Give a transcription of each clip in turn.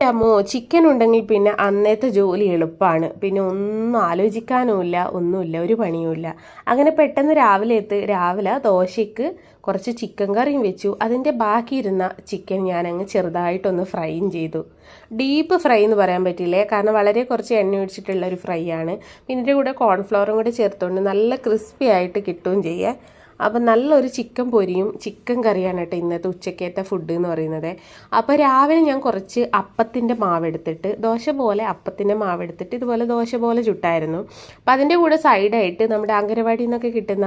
അമ്മോ ചിക്കൻ ഉണ്ടെങ്കിൽ പിന്നെ അന്നത്തെ ജോലി എളുപ്പമാണ് പിന്നെ ഒന്നും ആലോചിക്കാനുമില്ല ഒന്നുമില്ല ഒരു പണിയുമില്ല. അങ്ങനെ പെട്ടെന്ന് രാവിലെ എത്ത് രാവിലെ ദോശയ്ക്ക് കുറച്ച് ചിക്കൻ കറിയും വെച്ചു. അതിന്റെ ബാക്കിയിരുന്ന ചിക്കൻ ഞാൻ അങ്ങ് ചെറുതായിട്ടൊന്ന് ഫ്രൈയും ചെയ്തു. ഡീപ്പ് ഫ്രൈ എന്ന് പറയാൻ പറ്റില്ലേ? കാരണം വളരെ കുറച്ച് എണ്ണ ഒഴിച്ചിട്ടുള്ള ഒരു ഫ്രൈ ആണ്. പിന്നെ കൂടെ കോൺഫ്ലവറും കൂടെ ചേർത്തുകൊണ്ട് നല്ല ക്രിസ്പി ആയിട്ട് കിട്ടുകയും ചെയ്യേ. അപ്പം നല്ലൊരു ചിക്കൻ പൊരിയും ചിക്കൻ കറിയാണ് കേട്ടോ ഇന്നത്തെ ഉച്ചക്കേറ്റ ഫുഡ് എന്ന് പറയുന്നത്. അപ്പോൾ രാവിലെ ഞാൻ കുറച്ച് അപ്പത്തിന്റെ മാവെടുത്തിട്ട് ദോശ പോലെ അപ്പത്തിന്റെ മാവെടുത്തിട്ട് ഇതുപോലെ ദോശ പോലെ ചുട്ടായിരുന്നു. അപ്പം അതിന്റെ കൂടെ സൈഡായിട്ട് നമ്മുടെ അംഗനവാടിയിൽ നിന്നൊക്കെ കിട്ടുന്ന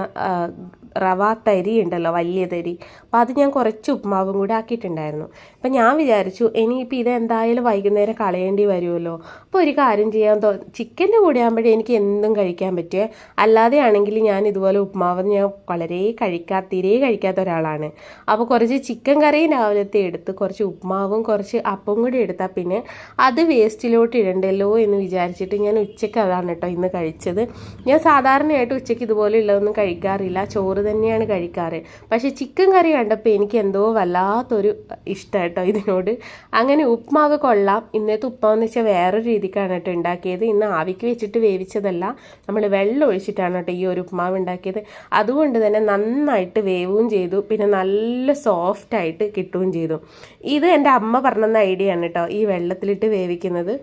റവ തരി ഉണ്ടല്ലോ വലിയ തരി. അപ്പം അത് ഞാൻ കുറച്ച് ഉപ്മാവും കൂടെ ആക്കിയിട്ടുണ്ടായിരുന്നു. അപ്പം ഞാൻ വിചാരിച്ചു ഇനിയിപ്പോൾ ഇത് എന്തായാലും വൈകുന്നേരം കളയേണ്ടി വരുമല്ലോ. അപ്പോൾ ഒരു കാര്യം ചെയ്യാൻ തോ ചിക്കന്റെ കൂടെ ആകുമ്പോഴേ എനിക്ക് എന്തും കഴിക്കാൻ പറ്റുമേ അല്ലാതെ ആണെങ്കിൽ ഞാൻ ഇതുപോലെ ഉപ്മാവ് ഞാൻ വളരെ കഴിക്കാ തീരെ കഴിക്കാത്ത ഒരാളാണ്. അപ്പോൾ കുറച്ച് ചിക്കൻ കറിയും രാവിലത്തെ എടുത്ത് കുറച്ച് ഉപ്മാവും കുറച്ച് അപ്പവും കൂടി എടുത്താൽ പിന്നെ അത് വേസ്റ്റിലോട്ട് ഇടണ്ടല്ലോ എന്ന് വിചാരിച്ചിട്ട് ഞാൻ ഉച്ചയ്ക്ക് അതാണ് കേട്ടോ ഇന്ന് കഴിച്ചത്. ഞാൻ സാധാരണയായിട്ട് ഉച്ചയ്ക്ക് ഇതുപോലെ ഉള്ളതൊന്നും കഴിക്കാറില്ല. ചോറ് തന്നെയാണ് കഴിക്കാറ്. പക്ഷേ ചിക്കൻ കറി കണ്ടപ്പോൾ എനിക്ക് എന്തോ വല്ലാത്തൊരു ഇഷ്ടം കേട്ടോ ഇതിനോട്. അങ്ങനെ ഉപ്മാവ് കൊള്ളാം. ഇന്നത്തെ ഉപ്മാവെന്ന് വെച്ചാൽ വേറൊരു രീതിക്കാണ് കേട്ടോ ഉണ്ടാക്കിയത്. ഇന്ന് ആവിക്ക് വെച്ചിട്ട് വേവിച്ചതല്ല. നമ്മൾ വെള്ളം ഒഴിച്ചിട്ടാണ് കേട്ടോ ഈ ഒരു ഉപ്മാവ് ഉണ്ടാക്കിയത്. അതുകൊണ്ട് തന്നെ നന്നായിട്ട് വേവുകയും ചെയ്തു. പിന്നെ നല്ല സോഫ്റ്റായിട്ട് കിട്ടുകയും ചെയ്തു. ഇത് എന്റെ അമ്മ പറഞ്ഞ ഐഡിയ ആണ് കേട്ടോ ഈ വെള്ളത്തിലിട്ട് വേവിക്കുന്നത്.